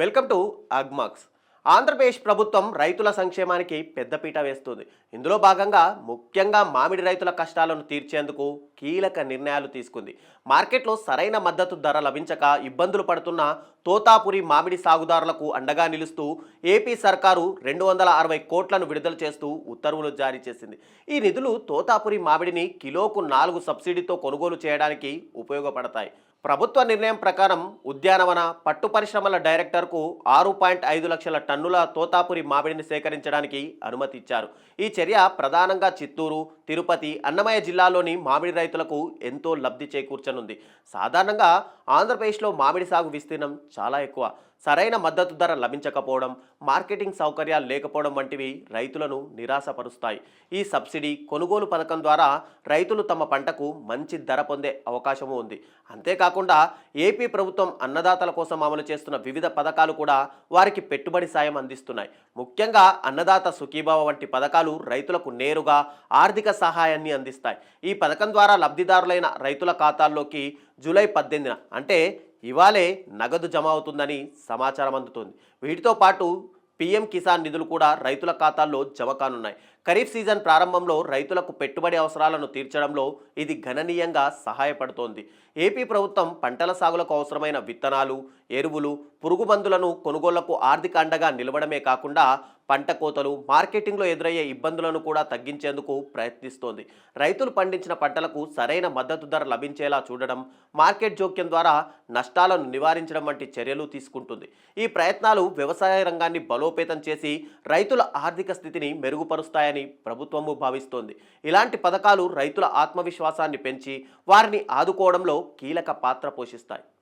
Welcome to Agmax. Andhra Pradesh ప్రభుత్వం రైతుల సంక్షేమానికి పెద్దపీట వేస్తుంది. ఇందులో భాగంగా ముఖ్యంగా మామిడి రైతుల కష్టాలను తీర్చేందుకు కీలక నిర్ణయాలు తీసుకుంది. మార్కెట్లో సరైన మద్దతు ధర లభించక ఇబ్బందులు పడుతున్న తోతాపురి మామిడి సాగుదారులకు అండగా నిలుస్తూ ఏపీ సర్కారు రెండు వందల అరవై కోట్లను విడుదల చేస్తూ ఉత్తర్వులు జారీ చేసింది. ఈ నిధులు తోతాపురి మామిడిని కిలోకు నాలుగు సబ్సిడీతో కొనుగోలు చేయడానికి ఉపయోగపడతాయి. ప్రభుత్వ నిర్ణయం ప్రకారం ఉద్యానవన పట్టు పరిశ్రమల డైరెక్టర్కు ఆరు పాయింట్ ఐదు లక్షల టన్నుల తోతాపురి మామిడిని సేకరించడానికి అనుమతి ఇచ్చారు ఈ చర్య ప్రధానంగా చిత్తూరు తిరుపతి అన్నమయ్య జిల్లాలోని మామిడి రైతులకు ఎంతో లబ్ధి చేకూర్చనుంది. సాధారణంగా ఆంధ్రప్రదేశ్లో మామిడి సాగు విస్తీర్ణం చాలా ఎక్కువ. సరైన మద్దతు ధర లభించకపోవడం మార్కెటింగ్ సౌకర్యాలు లేకపోవడం వంటివి రైతులను నిరాశపరుస్తాయి. ఈ సబ్సిడీ కొనుగోలు పథకం ద్వారా రైతులు తమ పంటకు మంచి ధర పొందే అవకాశము ఉంది. అంతేకాక కాకుండా ఏపీ ప్రభుత్వం అన్నదాతల కోసం అమలు చేస్తున్న వివిధ పథకాలు కూడా వారికి పెట్టుబడి సాయం అందిస్తున్నాయి. ముఖ్యంగా అన్నదాత సుఖీభావ వంటి పథకాలు రైతులకు నేరుగా ఆర్థిక సహాయాన్ని అందిస్తాయి. ఈ పథకం ద్వారా లబ్ధిదారులైన రైతుల ఖాతాల్లోకి జూలై పద్దెనిమిదిన అంటే ఇవాళే నగదు జమ అవుతుందని సమాచారం అందుతుంది. వీటితో పాటు పీఎం కిసాన్ నిధులు కూడా రైతుల ఖాతాల్లో జమ కానున్నాయి. ఖరీఫ్ సీజన్ ప్రారంభంలో రైతులకు పెట్టుబడి అవసరాలను తీర్చడంలో ఇది గణనీయంగా సహాయపడుతోంది. ఏపీ ప్రభుత్వం పంటల సాగులకు అవసరమైన విత్తనాలు ఎరువులు పురుగు మందులను కొనుగోళ్ళకు ఆర్థిక అండగా నిలవడమే కాకుండా పంట కోతలు మార్కెటింగ్లో ఎదురయ్యే ఇబ్బందులను కూడా తగ్గించేందుకు ప్రయత్నిస్తోంది. రైతులు పండించిన పంటలకు సరైన మద్దతు ధర లభించేలా చూడడం మార్కెట్ జోక్యం ద్వారా నష్టాలను నివారించడం వంటి చర్యలు తీసుకుంటుంది. ఈ ప్రయత్నాలు వ్యవసాయ రంగాన్ని బలోపేతం చేసి రైతుల ఆర్థిక స్థితిని మెరుగుపరుస్తాయని ప్రభుత్వము భావిస్తోంది. ఇలాంటి పథకాలు రైతుల ఆత్మవిశ్వాసాన్ని పెంచి వారిని ఆదుకోవడంలో కీలక పాత్ర పోషిస్తాయి.